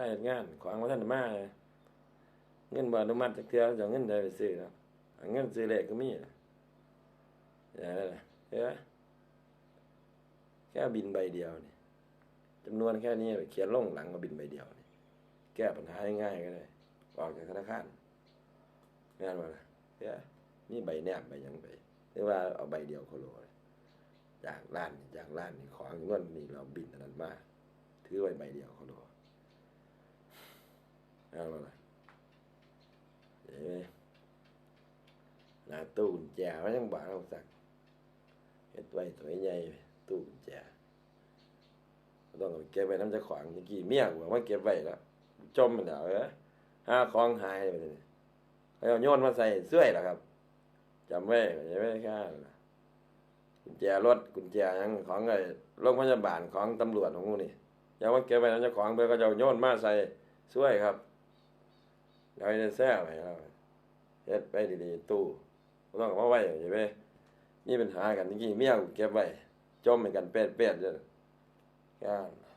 าเฮ็ดงานของบ่ทันมาเงินบ่อนุมัติจักเทื่อจะเงินใดไปซื้อเนะเงินซื้อเลขก็มีนะอย่าได้ล่ะเฮ้ยแค่บินใบเดียวนี่จำนวนแค่นี้เขียนลงหลังก็บินใบเดียวนี่แก้ปัญหาง่ายก็ได้ออกจากธนาคารงานบ่ล่ะเฮ้ยมีใบแนบใบยังไปหรือว่าเอาใบเดียวโคโลเลยจากร้านจากร้านนี่ของเงินนี่เราบินอันนั้นมาถือไว้ใบเดียวเขาดู เอาละล่ะเอ้ยหน้าตู้กุญแจไว้ยังบ้าเราสักเฮ็ดไว้ตัวใหญ่ตู้กุญแจต้องเก็บไว้น้ำจะขวางเมื่อกี้เมียกูบอกว่าเก็บไว้แล้วจมมันแล้วเอ้ยห้าของหายไปเลยเขาเอาโยนมาใส่เสื้อแล้วครับจำไว้อย่าไว้ค่ากุญแจรถกุญแจยังของไอ้โรงพยาบาลของตำรวจของกูนี่อย่าว่าเก็บไว้นะเจ้าของเพื่อก็จะโยนมาใส่ช่วยครับ อย่าไปแซ่ไปแล้วเฮ็ดไปดีๆตู้ต้องเอามาไว้ใช่ไหมีปัญหากันเมื่อกี้เมียกูเก็บไว้จมเหมือนกันเป็ดๆเด้อแค่นั้น